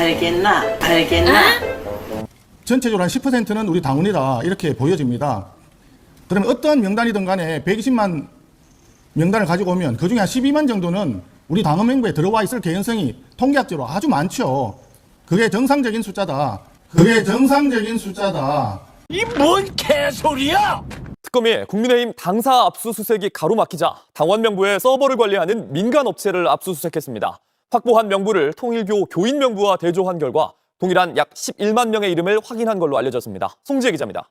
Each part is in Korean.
알겠나? 알겠나? 전체적으로 한 10%는 우리 당원이다 이렇게 보여집니다. 그러면 어떠한 명단이든 간에 120만 명단을 가지고 오면 그중에 한 12만 정도는 우리 당원 명부에 들어와 있을 개연성이 통계학적으로 아주 많죠. 그게 정상적인 숫자다. 그게 정상적인 숫자다. 특검이 국민의힘 당사 압수수색이 가로막히자 당원 명부에 서버를 관리하는 민간 업체를 압수수색했습니다. 확보한 명부를 통일교 교인 명부와 대조한 결과 동일한 약 11만 명의 이름을 확인한 걸로 알려졌습니다. 송지혜 기자입니다.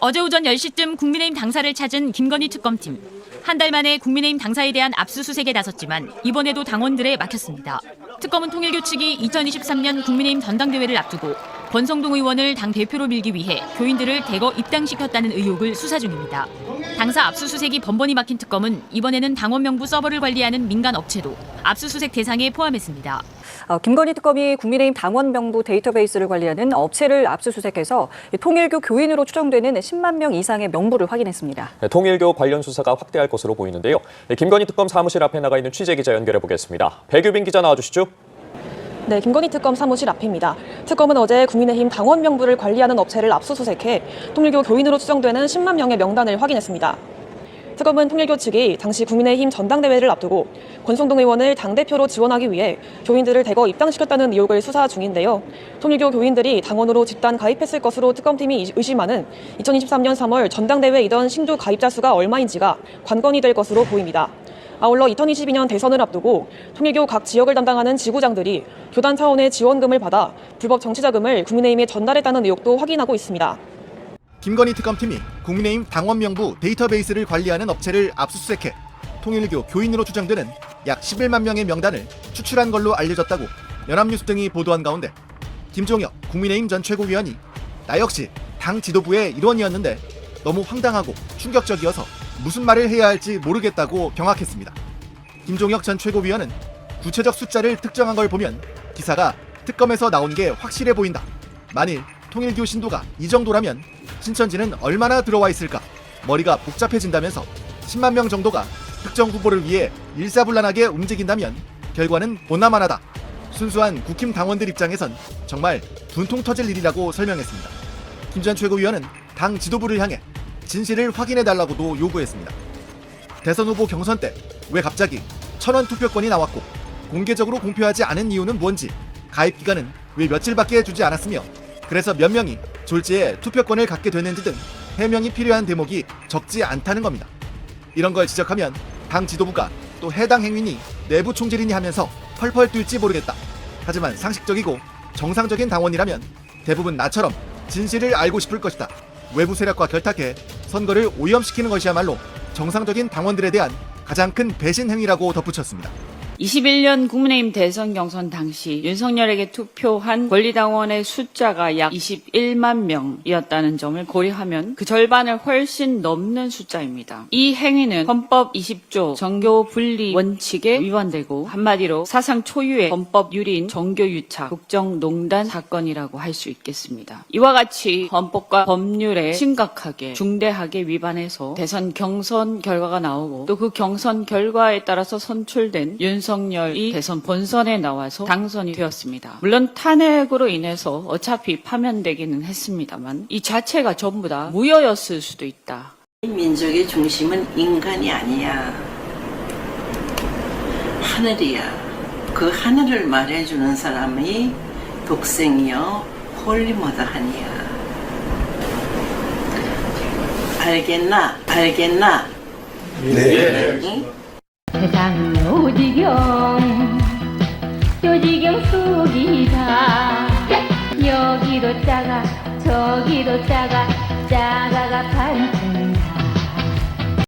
어제 오전 10시쯤 국민의힘 당사를 찾은 김건희 특검팀. 한 달 만에 국민의힘 당사에 대한 압수수색에 나섰지만 이번에도 당원들에 막혔습니다. 특검은 통일교 측이 2023년 국민의힘 전당대회를 앞두고 권성동 의원을 당 대표로 밀기 위해 교인들을 대거 입당시켰다는 의혹을 수사 중입니다. 당사 압수수색이 번번이 막힌 특검은 이번에는 당원 명부 서버를 관리하는 민간 업체도 압수수색 대상에 포함했습니다. 어, 김건희 특검이 국민의힘 당원 명부 데이터베이스를 관리하는 업체를 압수수색해서 통일교 교인으로 추정되는 10만 명 이상의 명부를 확인했습니다. 네, 통일교 관련 수사가 확대할 것으로 보이는데요. 네, 김건희 특검 사무실 앞에 나가 있는 취재 기자 연결해 보겠습니다. 배규빈 기자 나와주시죠. 네, 김건희 특검 사무실 앞입니다. 특검은 어제 국민의힘 당원 명부를 관리하는 업체를 압수수색해 통일교 교인으로 추정되는 10만 명의 명단을 확인했습니다. 특검은 통일교 측이 당시 국민의힘 전당대회를 앞두고 권성동 의원을 당대표로 지원하기 위해 교인들을 대거 입당시켰다는 의혹을 수사 중인데요. 통일교 교인들이 당원으로 집단 가입했을 것으로 특검팀이 의심하는 2023년 3월 전당대회이던 신규 가입자 수가 얼마인지가 관건이 될 것으로 보입니다. 아울러 2022년 대선을 앞두고 통일교 각 지역을 담당하는 지구장들이 교단 차원의 지원금을 받아 불법 정치자금을 국민의힘에 전달했다는 의혹도 확인하고 있습니다. 김건희 특검팀이 국민의힘 당원 명부 데이터베이스를 관리하는 업체를 압수수색해 통일교 교인으로 추정되는 약 11만 명의 명단을 추출한 걸로 알려졌다고 연합뉴스 등이 보도한 가운데 김종혁 국민의힘 전 최고위원이 나 역시 당 지도부의 일원이었는데 너무 황당하고 충격적이어서 무슨 말을 해야 할지 모르겠다고 경악했습니다. 김종혁 전 최고위원은 구체적 숫자를 특정한 걸 보면 기사가 특검에서 나온 게 확실해 보인다. 만일 통일교 신도가 이 정도라면 신천지는 얼마나 들어와 있을까? 머리가 복잡해진다면서 10만 명 정도가 특정 후보를 위해 일사불란하게 움직인다면 결과는 보나마나다. 순수한 국힘 당원들 입장에선 정말 분통 터질 일이라고 설명했습니다. 김 전 최고위원은 당 지도부를 향해 진실을 확인해 달라고도 요구했습니다. 대선 후보 경선 때 왜 갑자기 천원 투표권이 나왔고 공개적으로 공표하지 않은 이유는 뭔지 가입 기간은 왜 며칠밖에 주지 않았으며 그래서 몇 명이 졸지에 투표권을 갖게 됐는지 등 해명이 필요한 대목이 적지 않다는 겁니다. 이런 걸 지적하면 당 지도부가 또 해당 행위니 내부 총질이니 하면서 펄펄 뛸지 모르겠다. 하지만 상식적이고 정상적인 당원이라면 대부분 나처럼 진실을 알고 싶을 것이다. 외부 세력과 결탁해 선거를 오염시키는 것이야말로 정상적인 당원들에 대한 가장 큰 배신 행위라고 덧붙였습니다. 21년 국민의힘 대선 경선 당시 윤석열에게 투표한 권리당원의 숫자가 약 21만 명이었다는 점을 고려하면 그 절반을 훨씬 넘는 숫자입니다. 이 행위는 헌법 20조 정교 분리 원칙에 위반되고 한마디로 사상 초유의 헌법 유린 정교 유착 국정농단 사건이라고 할 수 있겠습니다. 이와 같이 헌법과 법률에 심각하게 중대하게 위반해서 대선 경선 결과가 나오고 또 그 경선 결과에 따라서 선출된 윤석 열이 대선 본선에 나와서 당선이 되었습니다. 물론 탄핵으로 인해서 어차피 파면되기는 했습니다만 이 자체가 전부 다 무효였을 수도 있다. 이 민족의 중심은 인간이 아니야. 하늘이야. 그 하늘을 말해주는 사람이 독생이요 홀리모다하니야. 알겠나? 알겠나? 네. 응? 세상은 오지경 요지경 속이다 여기도 작아 저기도 작아 작아가 반